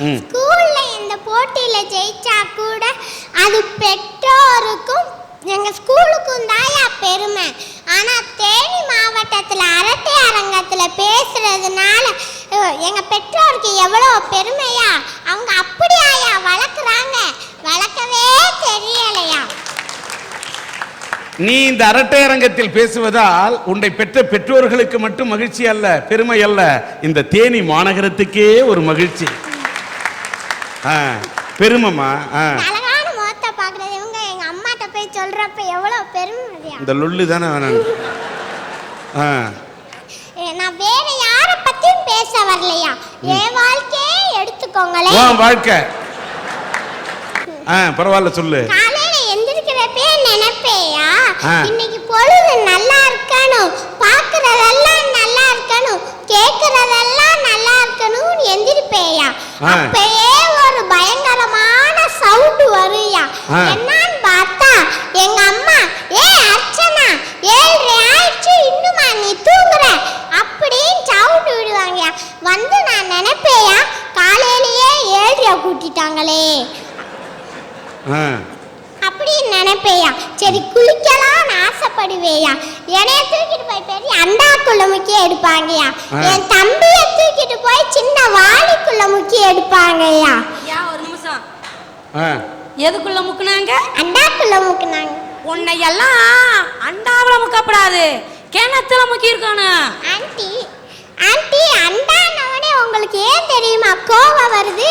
ம். ஸ்கூல்ல இந்த போட்டியில ஜெயிச்சா கூட அது பெற்றோருக்கும் எங்க ஸ்கூலுக்கும் தாயா பெருமை. ஆனா தேனி மாவட்டத்துல அரட்டை அரங்கத்துல பேசுறதுனால எங்க பெற்றோருக்கு எவ்வளவு பெருமையா? அவங்க அப்படியாயா வளர்க்குறாங்க? வளர்க்கவே தெரியலையா? நீ இந்த அரட்டை அரங்கத்தில் பேசுவதால் உன்னை பெற்ற பெற்றோர்களுக்கு மட்டும் மகிழ்ச்சி அல்ல பெருமை அல்ல. இந்த தேனி மாநகரத்துக்கே ஒரு மகிழ்ச்சி. ஆ, பெருமைமா ஆ, அழகான முகத்தை பாக்குறது இவங்க எங்க அம்மாட்ட போய் சொல்றப்ப எவ்வளவு பெருமையா? இந்த லொல்லு தானே வேணாம். ஆ, ஏ, நான் வேற யார பத்தியும் பேச வரலையா? என் வாழ்க்கையே எடுத்துக்கோங்களேன். உன் வாழ்க்கை. ஆ பரவாயில்ல சொல்லு. காலையில எந்திரிக்கிறப்பே நினைப்பேயா. இன்னைக்கு பொழுது நல்லா இருக்கணும். பாக்குறதெல்லாம் நல்லா இருக்கணும். கேக்குறதெல்லாம் நல்லா இருக்கணும்னு எந்திரிப்பேயா. அப்பயே சவுண்ட் வருயா. என்னன்னு பார்த்தா எங்க அம்மா ஏ அர்ச்சனா ஏழ்ரை ஆயிடுச்சு இன்னுமா நீ தூங்குற? அப்படின்னு சவுண்ட் விடுவாங்கயா வந்து நான் நினைப்பேயா காலையிலேயே ஏழ்ரையா கூட்டிட்டாங்களே. அப்படின்னு நினைப்பேயா சரி குளிக்கலாம்னு ஆசைப்படுவேயா என்னைய தூக்கிட்டு போய் பெரிய அண்டாக்குள்ள முக்கிய எடுப்பாங்கயா. என் தம்பிய தூக்கிட்டு போய் சின்ன வாளிக்குள்ள முக்கிய எடுப்பாங்கயா. எதுக்குள்ள முக்குனாங்க? அண்டாக்குள்ள முக்குனாங்க. உன்னை எல்லாம் அண்டாவில முக்கப்படாது. கிணத்துல முக்கி இருக்கணும் ஆன்ட்டி ஆன்ட்டி அண்டானவனே உங்களுக்கு ஏன் தெரியுமா? கோவம் வருது.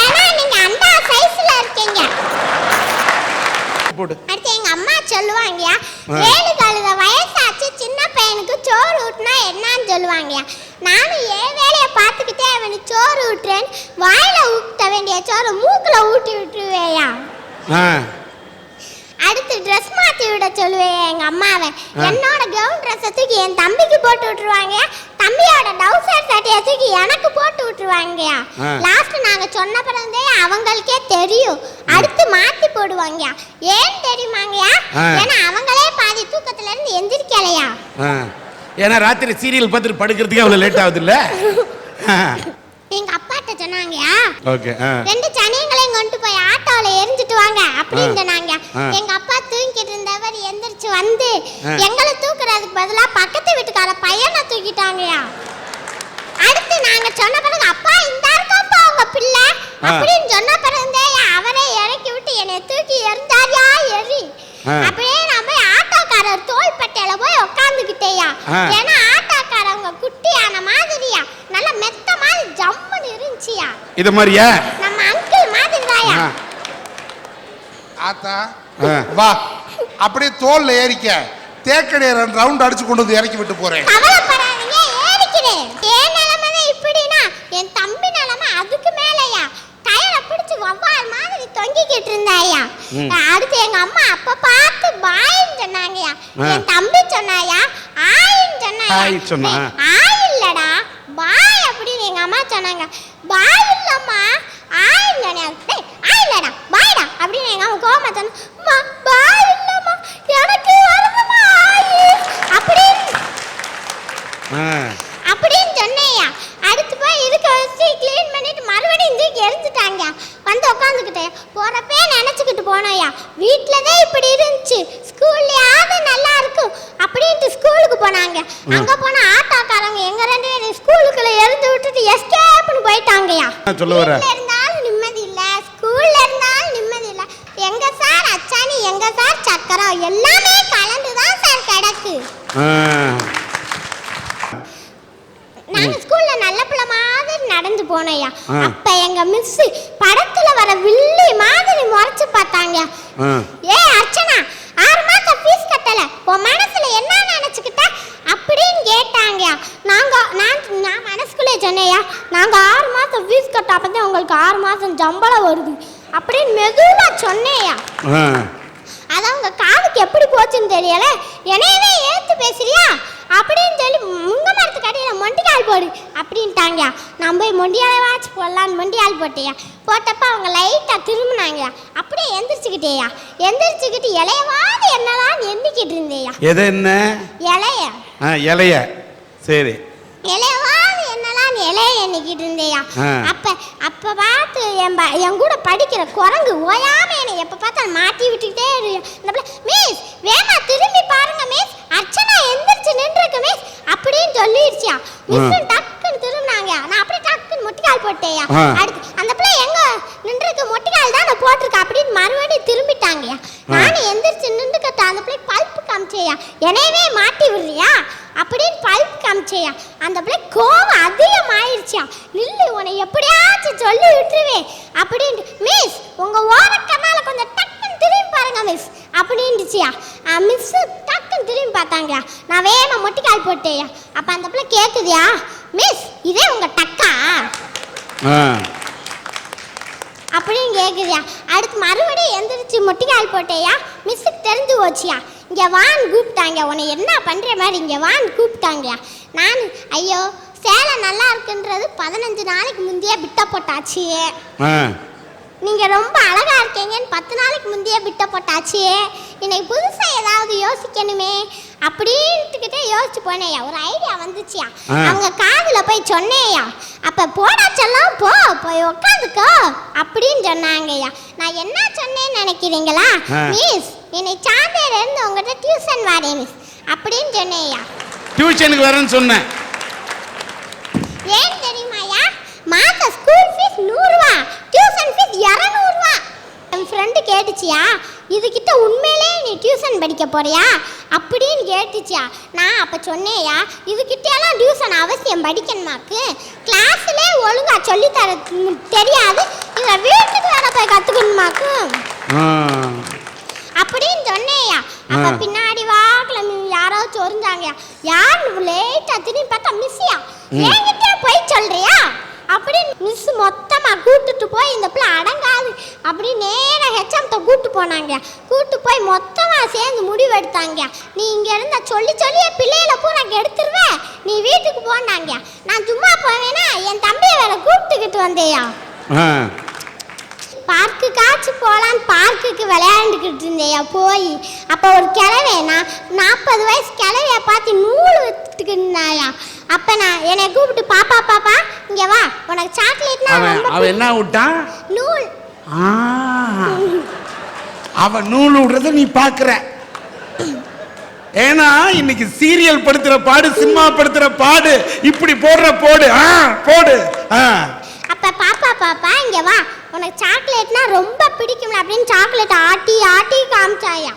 ஏன்னா நீங்க அண்டா சைஸ்ல இருக்கீங்க. போடு. அடுத்து எங்க அம்மா சொல்லுவாங்கயா ஆ. ஏழு சின்ன பையனுக்கு சோறு ஊட்டினா என்னன்னு சொல்லுவாங்கயா நானும் என் வேலையை பார்த்துக்கிட்டே அவனுக்கு சோறு ஊட்டுறேன் வாயில ஊட்ட வேண்டிய சோறு மூக்குல ஊட்டி விட்டுருவேயா அடுத்து ட்ரெஸ் மாத்தி விட சொல்லுவேன் எங்க அம்மாவை. என்னோட கவுன் ட்ரெஸ்ஸை தூக்கி என் தம்பிக்கு போட்டு விட்டுருவாங்க தம்பியோட டவுசர் சட்டையை தூக்கி எனக்கு போட்டு விட்டுருவாங்கயா. லாஸ்ட் நாங்க சொன்ன பிறந்தே அவங்களுக்கே தெரியும் அடுத்து மாத்தி போடுவாங்கயா ஏன் தெரியுமாங்கயா. ஏன்னா அவங்களே பாதி தூக்கத்துல இருந்து எந்திரிக்கலையா. ஏன்னா ராத்திரி சீரியல் பார்த்துட்டு படுக்கிறதுக்கே அவ்வளோ லேட் ஆகுது இல்ல எங்க அப்பாட்ட சொன்னாங்கயா ஓகே ரெண்டு சனியங்களையும் கொண்டு போய் ஆட்டோல எரிஞ்சிட்டு வாங்க அப்படின்னு ஆ. சொன்னாங்க ஆ. எங்க அப்பா தூங்கிட்டு இருந்தவர் எந்திரிச்சு வந்து. எங்களை தூக்குறதுக்கு பதிலா பக்கத்து வீட்டுக்கார பையனை தூக்கிட்டாங்கயா அடுத்து நாங்க சொன்ன பிறகு அப்பா இந்த இருக்கப்பா உங்க பிள்ளை. அப்படின்னு சொன்ன பிறந்தே அவரே இறக்கி விட்டு என்னை தூக்கி எரிஞ்சாரியா எரி ஆ. அப்படியே நான் போய் ஆட்டோக்காரர் தோள்பட்டையில போய் உட்காந்துக்கிட்டேயா ஆ. ஏன்னா ஆட்டோக்காரவங்க குட்டியான மாதிரியா நல்ல மெத்த மாதிரி ஜம்முன்னு இருந்துச்சியா இது மாதிரியா? நம்ம அங்கிள் மாதிரி ஆ. ஆத்தா. வா. அப்படியே தோல்ல ஏறிக்க. தேக்கடைய ரெண்டு ரவுண்ட் அடிச்சு கொண்டு வந்து இறக்கி விட்டு போறேன். கவலைப்படாதீங்க ஏறிக்கிறேன். என் நிலைமை தான் இப்படின்னா என் தம்பி நிலைமை அதுக்கு மேலயா? டயரை பிடிச்சு வவ்வால் மாதிரி தொங்கிக்கிட்டு இருந்தாயா. அடுத்து எங்க அம்மா அப்ப பார்த்து பாயின்னு சொன்னாங்கயா. என் தம்பி சொன்னாயா? ஆயின்னு சொன்னாயா? ஆய் சொன்னா. போறப்பே நினச்சிக்கிட்டு போனோயா வீட்டில் தான் இப்படி இருந்துச்சு. ஸ்கூல்லையாவது நல்லா இருக்கும் அப்படின்ட்டு ஸ்கூலுக்கு போனாங்க. அங்கே போன ஆட்டோக்காரங்க எங்க ரெண்டு பேரும் ஸ்கூலுக்குள்ள எரிஞ்சு விட்டுட்டு எஸ்கேப்னு போயிட்டாங்கயா சொல்ல வர? இருந்தாலும் நிம்மதி இல்ல ஸ்கூல்ல இருந்தாலும் நிம்மதி இல்ல. எங்க சார் அச்சாணி எங்க சார் சக்கரம் எல்லாமே கலந்து தான் சார் கிடக்கு. ஆ. நாங்க ஸ்கூல்ல நல்ல பிள்ளை மாதிரி நடந்து போனோம்யா. ஆ. அப்ப எங்க மிஸ் படத்துல வர வில்லி மாதிரி முறைச்சு பார்த்தாங்க. ஏ அர்ச்சனா ஆறு மாசம் ஃபீஸ் கட்டல. உன் மனசுல என்ன நினைச்சுக்கிட்ட? அப்படின்னு கேட்டாங்க. நாங்க நான் நான் மனசுக்குள்ளே சொன்னேயா நாங்க ஆறு மாசம் ஃபீஸ் கட்ட அப்பதான் உங்களுக்கு ஆறு மாசம் சம்பளம் வருது. அப்படின்னு மெதுவா சொன்னேயா. அது அவங்க காதுக்கு எப்படி போச்சுன்னு தெரியல. என்னையவே ஏத்து பேசுறியா? அப்படின்னு சொல்லி முங்க மரத்துக்கு அடியில் மொண்டிக்கால் போடு அப்படின்ட்டாங்க நான் போய் மொண்டியால வாட்ச் போடலான்னு மொண்டியால் போட்டேயா போட்டப்ப அவங்க லைட்டாக திரும்பினாங்க அப்படியே எந்திரிச்சுக்கிட்டேயா எந்திரிச்சுக்கிட்டு இலையவாது என்னதான் எண்ணிக்கிட்டு இருந்தேயா எது என்ன? இலைய. ஆ, இலைய. சரி. இலையவாது என்ன இலைய எண்ணிக்கிட்டு இருந்தேயா. அப்ப அப்ப பார்த்து என் என் கூட படிக்கிற குரங்கு ஓயாம என்னை எப்ப பார்த்தாலும் மாட்டி விட்டுக்கிட்டே இருக்கு மிஸ் வேமா மிஸ் டக்குன்னு திரும்பினாங்க. நான் அப்படியே டக்குன்னு முட்டிக்கால் போட்டேயா. அடுத்து அந்த பிள்ளை எங்க நின்றுருக்கு? முட்டிக்கால் தான் நான் போட்டிருக்கேன் அப்படின்னு மறுபடியும் திரும்பிட்டாங்கயா. நானும் எந்திரிச்சு நின்றுக்கிட்ட அந்த பிள்ளை பல்ப்பு காமிச்சேயா. என்னையவே மாட்டி விடுறியா? அப்படின்னு பல்ப் காமிச்சேயா. அந்த பிள்ளை கோவம் அதிகமாயிருச்சா நில்லு உன்னை எப்படியாச்சும் சொல்லி விட்டுருவேன் அப்படின்ட்டு மிஸ் உங்க ஓரக்கண்ணால கொஞ்சம் டக்குன்னு திரும்பி பாருங்க மிஸ். அப்படின்ட்டுச்சியா மிஸ் திரும்பி பார்த்தாங்க நான் வேகமா மொட்டிக்கால் போட்டேயா. அப்ப அந்த பிள்ளை கேக்குதியா? மிஸ் இதே உங்க டக்கா? அப்படின்னு கேக்குதியா. அடுத்து மறுபடியும் எந்திரிச்சு மொட்டிக்கால் போட்டேயா? மிஸ்ஸுக்கு தெரிஞ்சு போச்சியா? இங்கே வான்னு கூப்பிட்டாங்க. உன்னை என்ன பண்ணுற மாதிரி இங்கே வான்னு கூப்பிட்டாங்கயா. நான் ஐயோ சேலை நல்லா இருக்குன்றது பதினஞ்சு நாளைக்கு முந்தைய பிட்ட போட்டாச்சு. நீங்கள் ரொம்ப அழகா இருக்கீங்கன்னு பத்து நாளைக்கு முந்தைய பிட்ட போட்டாச்சு. இன்னைக்கு புதுசாக ஏதாவது யோசிக்கணுமே அப்படின்ட்டுக்கிட்டே யோசிச்சு போனேயா. ஒரு ஐடியா வந்துச்சியா. அவங்க காதுல போய் சொன்னேயா. அப்ப போடா செல்லம் போ போய் உட்காந்துக்கோ அப்படின்னு சொன்னாங்கய்யா. நான் என்ன சொன்னேன்னு நினைக்கிறீங்களா. மிஸ் என்னை சாந்தையில இருந்து உங்ககிட்ட டியூஷன் வாரேன் மிஸ் அப்படின்னு சொன்னேயா. டியூஷனுக்கு வரேன்னு சொன்னேன். ஏன் தெரியுமாயா மாச ஸ்கூல் ஃபீஸ் நூறுரூவா டியூஷன் ஃபீஸ் இரநூறுவா. என் ஃப்ரெண்டு கேட்டுச்சியா? இதுகிட்ட உண்மையிலே நீ டியூஷன் படிக்க போறியா? அப்படின்னு கேட்டுச்சியா. நான் அப்போ சொன்னேயா இதுகிட்டலாம் டியூஷன் அவசியம் படிக்கணுமாக்கு? கிளாஸ்லே ஒழுங்கா சொல்லித்தர தெரியாது. இதை வீட்டுக்கு வேற போய் கற்றுக்கணுமாக்கு அப்படின்னு சொன்னேயா. அப்ப. பின்னாடி வாக்குல யாரோ சொரிஞ்சாங்க யார் லேட்டா திரும்பி பார்த்தா மிஸ்ஸியா என்கிட்ட போய் சொல்றியா? அப்படின்னு மிஸ் மொத்தமா கூட்டிட்டு போய் இந்த பிள்ளை அடங்காது. அப்படி நேரா ஹெச்எம்ட்ட கூட்டு போனாங்க. கூட்டு போய் மொத்தமா சேர்ந்து முடிவெடுத்தாங்க. நீ இங்க இருந்த சொல்லி சொல்லியே பிள்ளையில பூ நான் எடுத்துருவேன் நீ வீட்டுக்கு போனாங்க. நான் சும்மா போவேனா? என் தம்பியை வேற கூப்பிட்டுக்கிட்டு வந்தேயா? காய்ச்சி போகலான்னு பார்க்குக்கு விளையாண்டுக்கிட்டு இருந்தேயா போய். அப்போ ஒரு கிழவை நான் நாற்பது வயசு கிழவிய பார்த்து நூல் வித்துக்கிட்டு இருந்தாயா? அப்போ நான் என்னை கூப்பிட்டு பாப்பா பாப்பா இங்கே வா. உனக்கு சாக்லேட்னா அவன் ரொம்ப அவன் என்ன விட்டான் நூல். ஆ. அவன் நூல் விடுறத நீ பாக்குற ஏன்னா இன்னைக்கு சீரியல் படுத்துற பாடு சினிமா படுத்துற பாடு இப்படி போடுற போடு. ஆ போடு. ஆ. அப்போ பாப்பா பாப்பா இங்கே வா. உனக்கு சாக்லேட்னா ரொம்ப பிடிக்கும்ல அப்படின்னு சாக்லேட் ஆட்டி ஆட்டி காமிச்சாயா.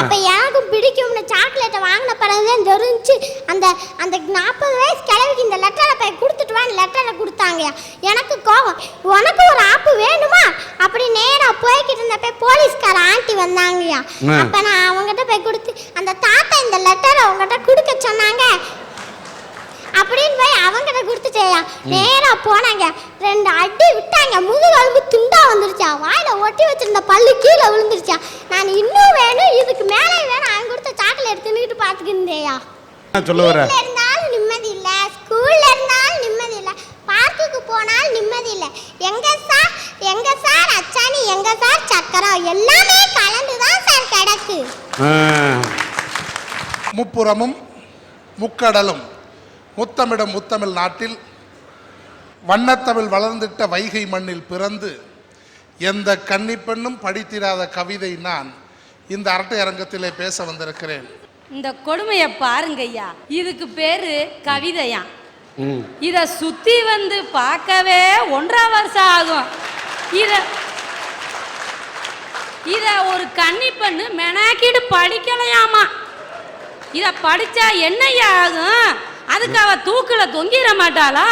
அப்ப எனக்கும் பிடிக்கும்னு சாக்லேட்டை வாங்கின பிறகுதான் தெரிஞ்சு அந்த அந்த நாற்பது வயசு கிழவிக்கு இந்த லெட்டரை போய் கொடுத்துட்டு லெட்டரை கொடுத்தாங்கயா. எனக்கு கோவம். உனக்கு ஒரு ஆப்பு வேணுமா? அப்படி நேரா போய்கிட்டு இருந்தப்ப போலீஸ்கார ஆண்டி வந்தாங்கயா. அப்ப நான் அவங்ககிட்ட போய் கொடுத்து அந்த தாத்தா இந்த லெட்டரை அவங்ககிட்ட கொடுக்க சொன்னாங்க. அப்படின்னு போய் அவங்கிட்ட கொடுத்துட்டேயா. நேரா போனாங்க. ரெண்டு அடி விட்டாங்க. முதுகெலும்பு துண்டா வந்துருச்சா. வாயில ஒட்டி வச்சிருந்த பல்லு கீழே விழுந்துருச்சா. நான் இன்னும் வேணும் இதுக்கு மேலே வேணும். அவன் கொடுத்த சாக்லேட் தின்னுக்கிட்டு பார்த்துக்கிட்டேயா என்ன சொல்ல வர இருந்தாலும் நிம்மதி இல்ல ஸ்கூல்ல இருந்தாலும் நிம்மதி இல்ல பார்க்குக்கு போனாலும் நிம்மதி இல்ல எங்க சார் எங்க சார் அச்சாணி எங்க சார் சக்கரம் எல்லாமே கலந்து தான் சார் கிடக்கு. முப்புறமும் முக்கடலும். முத்தமிடும் முத்தமிழ் நாட்டில் வண்ணத்தமிழ் வளர்ந்திட்ட வைகை மண்ணில் பிறந்து எந்த கன்னிப்பெண்ணும் படித்திராத கவிதை நான் இந்த அரட்டை அரங்கத்திலே பேச வந்திருக்கிறேன். இந்த கொடுமையை பாருங்க ஐயா இதுக்கு பேரு கவிதையா. இத சுத்தி வந்து பார்க்கவே ஒன்றரை வருஷம் ஆகும். இத இத ஒரு கன்னி பெண்ணு மெனாக்கிட்டு படிக்கலையாமா. இத படிச்சா என்னய்யா ஆகும்? அதுக்கு அவ தூக்குல தொங்கிட மாட்டாளா?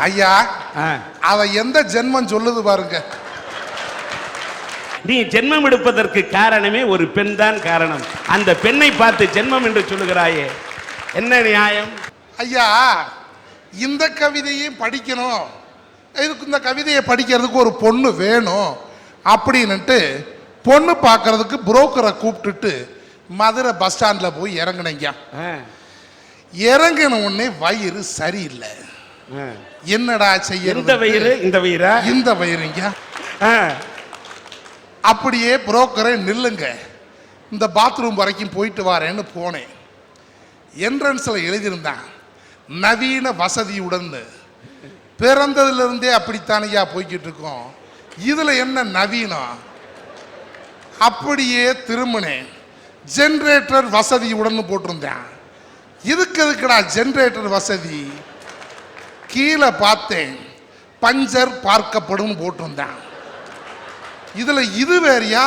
ஐயா ஆ. அவ எந்த ஜென்மம் சொல்லுது பாருங்க. நீ ஜென்மம் எடுப்பதற்கு காரணமே ஒரு பெண் தான் காரணம். அந்த பெண்ணை பார்த்து ஜென்மம் என்று சொல்லுகிறாயே என்ன நியாயம்? ஐயா இந்த கவிதையும் படிக்கணும். இதுக்கு இந்த கவிதையை படிக்கிறதுக்கு ஒரு பொண்ணு வேணும். அப்படின்னுட்டு பொண்ணு பார்க்கறதுக்கு புரோக்கரை கூப்பிட்டுட்டு மதுரை பஸ் ஸ்டாண்டில் போய் இறங்குனீங்க ஆ, இறங்கின உடனே வயிறு சரியில்லை. என்னடா எந்த செய்யறது வயிறு இந்த வயிறா? இந்த வயிறுங்க. அப்படியே புரோக்கரை நில்லுங்க. இந்த பாத்ரூம் வரைக்கும் போயிட்டு வரேன்னு போனேன். என்ட்ரன்ஸில் எழுதியிருந்தான் நவீன வசதியுடன். பிறந்ததிலிருந்தே அப்படித்தானையா போய்கிட்டு இருக்கோம் இதுல என்ன நவீனம்? அப்படியே திரும்பினேன். ஜென்ரேட்டர் வசதியுடன் போட்டிருந்தேன். இதுக்கு எதுக்குடா ஜென்ரேட்டர் வசதி? கீழே பார்த்தேன். பஞ்சர் பார்க்கப்படும் போட்டிருந்தேன். இதில் இது வேறயா?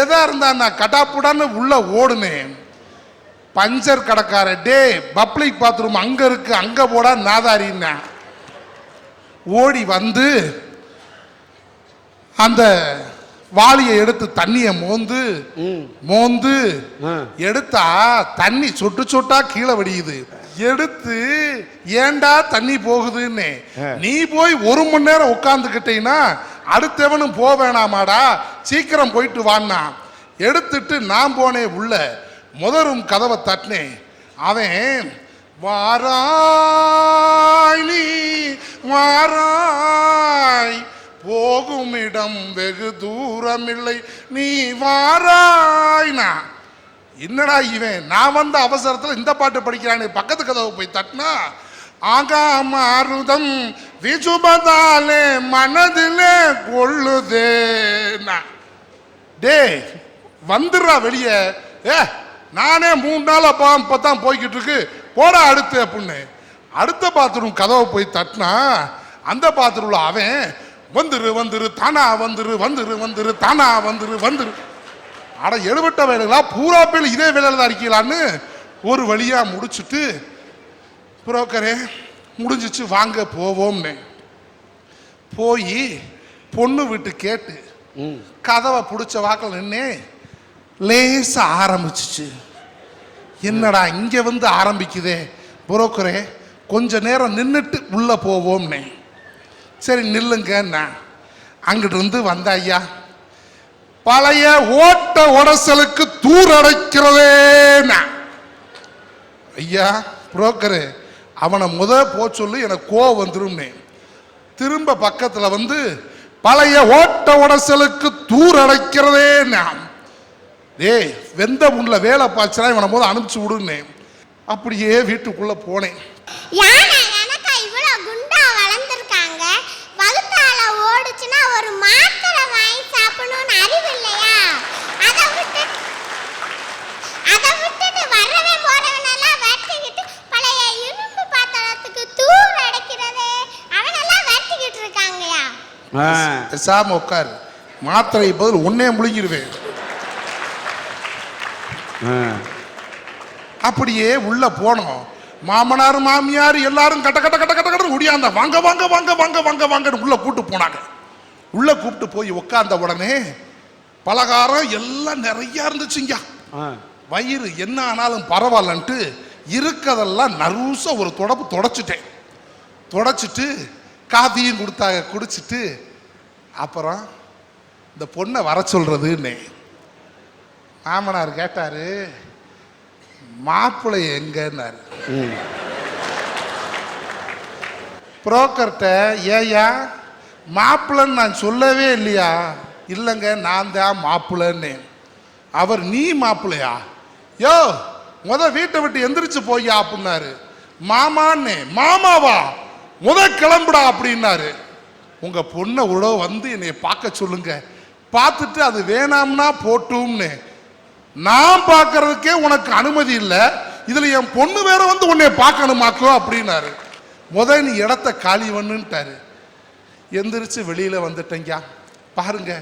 எதா இருந்தா நான் கடாப்புடான்னு உள்ள ஓடுனேன். பஞ்சர் கடைக்கார டே பப்ளிக் பாத்ரூம் அங்க இருக்கு அங்க போடா நாதாரின்னா. ஓடி வந்து அந்த வாளியை எடுத்து தண்ணியை மோந்து மோந்து. எடுத்தா தண்ணி சொட்டு சொட்டா கீழே வடியுது. எடுத்து ஏன்டா தண்ணி போகுதுன்னு. நீ போய் ஒரு மணி நேரம் உட்காந்துக்கிட்டீங்கன்னா அடுத்தவனும் போக வேணாமாடா சீக்கிரம் போயிட்டு வான்னா எடுத்துட்டு நான் போனேன் உள்ள முதரும் கதவை தட்டினேன். அவன் வாராய் நீ வாராய் போகும் இடம் வெகு தூரமில்லை. நீ வாராய்னா. என்னடா இவன்? நான் வந்த அவசரத்தில் இந்த பாட்டு படிக்கிறானே. பக்கத்து கதவு போய் தட்டினா ஆகாம அருதம் விசுபதாலே மனதிலே கொள்ளுதேனா டேய் வந்துடுறா வெளியே. ஏ நானே மூணு நாள் அப்பா இப்போ தான் போய்கிட்டு இருக்கு. போடா அடுத்து அப்படின்னு அடுத்த பாத்ரூம் கதவை போய் தட்டினா அந்த பாத்ரூமில் அவன் வந்துரு வந்துரு தானா வந்துரு வந்துரு வந்துரு தானா வந்துரு வந்துரு. அட எடுபட்ட வேலைகளா? பூரா பேர் இதே வேலையில தான் இருக்கீங்களான்னு ஒரு வழியா முடிச்சுட்டு புரோக்கரே முடிஞ்சிச்சு வாங்க போவோம்னு. போய் பொண்ணு வீட்டு கேட்டு கதவை பிடிச்ச வாக்கில் நின்னே லேசா ஆரம்பிச்சிச்சு. என்னடா இங்க வந்து ஆரம்பிக்குதே? புரோக்கரே கொஞ்ச நேரம் நின்றுட்டு உள்ள போவோம்னே. சரி நில்லுங்கண்ணா அங்கிட்டிருந்து வந்த ஐயா பழைய ஓட்ட உடசலுக்கு தூரடைக்கிறதேண்ணா ஐயா புரோக்கரு அவனை முத போ சொல்லு எனக்கு கோவம் வந்துரும்னே. திரும்ப பக்கத்துல வந்து பழைய ஓட்ட உடசலுக்கு தூரடைக்கிறதே நான் டேய் வெந்த முன்ல வேலை பாய்ச்சலா இவனை போது அனுப்பிச்சு விடுன்னு. அப்படியே வீட்டுக்குள்ள போனேன் யானை எனக்கா இவ்வளோ குண்டா வளர்ந்துருக்காங்க வகுத்தால ஓடுச்சுன்னா ஒரு மாத்திரை வாங்கி சாப்பிடணும்னு அறிவு இல்லையா அதை விட்டு அதை விட்டுட்டு வரவன் போறவனெல்லாம் வெட்டிக்கிட்டு பழைய இரும்பு பாத்திரத்துக்கு தூர் அடைக்கிறது அவனெல்லாம் வெட்டிக்கிட்டு இருக்காங்கயா ஆ. பேசாம உட்காரு. மாத்திரை பதில் உன்னே முழுங்கிருவேன். ஆ. அப்படியே உள்ள போனோம். மாமனார் மாமியார் எல்லாரும் கட்ட கட்ட கட்ட கட்ட கட்ட ஒடியாந்த வாங்க வாங்க வாங்க வாங்க வாங்க வாங்கன்னு உள்ள கூட்டு போனாங்க. உள்ள கூப்பிட்டு போய் உட்கார்ந்த உடனே பலகாரம் எல்லாம் நிறைய இருந்துச்சுங்க. வயிறு என்ன ஆனாலும் பரவாயில்லன்ட்டு இருக்கதெல்லாம் நறுசா ஒரு தொடப்பு தொடச்சிட்டேன். தொடச்சிட்டு காஃபியும் கொடுத்தாங்க குடிச்சிட்டு அப்புறம் இந்த பொண்ணை வர சொல்றதுன்னே மாமனார் கேட்டாரு மாப்பிள்ளை எங்கன்னாரு. புரோக்கர்கிட்ட ஏயா மாப்பிள்ளைன்னு நான் சொல்லவே இல்லையா? இல்லைங்க நான் தான் மாப்பிள்ளைன்னு. அவர் நீ மாப்பிள்ளையா? யோ முத வீட்டை விட்டு எந்திரிச்சு போய்யா அப்படின்னாரு. மாமான்னு மாமாவா? முத கிளம்புடா அப்படின்னாரு. உங்கள் பொண்ணை உழவு வந்து என்னை பார்க்க சொல்லுங்க. பார்த்துட்டு அது வேணாம்னா போட்டும்னு. நான் பார்க்கறதுக்கே உனக்கு அனுமதி இல்லை. இதில் என் பொண்ணு வேற வந்து உன்னை பார்க்கணுமாக்கோ அப்படின்னாரு. முதல் நீ இடத்த காலி பண்ணுன்ட்டாரு. எந்திரிச்சு வெளியில் வந்துட்டேங்க பாருங்க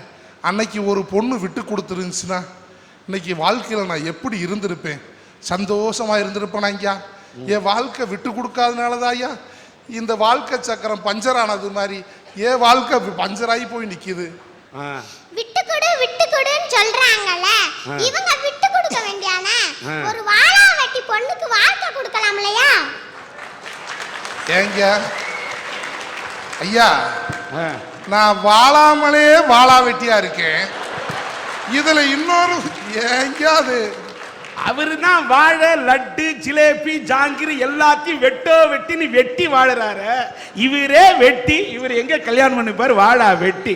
அன்னைக்கு ஒரு பொண்ணு விட்டு கொடுத்துருந்துச்சுன்னா இன்னைக்கு வாழ்க்கையில் நான் எப்படி இருந்திருப்பேன்? சந்தோஷமா ஐயா என் வாழ்க்கை விட்டு கொடுக்காதனாலதான் ஐயா இந்த வாழ்க்கை சக்கரம் பஞ்சர் ஆனது மாதிரி என் வாழ்க்கை பஞ்சராகி போய் நிக்குது. விட்டு கொடு விட்டு கொடுன்னு சொல்றாங்கல்ல இவங்க விட்டு கொடுக்க வேண்டியானே. ஒரு வாழா வெட்டி பொண்ணுக்கு வாழ்க்கை கொடுக்கலாம் இல்லையா ஏங்க? ஐயா. நான் வாழாமலே வாழா வெட்டியா இருக்கேன். இதுல இன்னொரு ஏங்க அது? அவரு தான் வாழை லட்டு ஜிலேபி ஜாங்கிரி எல்லாத்தையும் வெட்டோ வெட்டின்னு வெட்டி வாழறாரு. இவரே வெட்டி இவர் எங்க கல்யாணம் பண்ணிப்பார்? வாழா வெட்டி.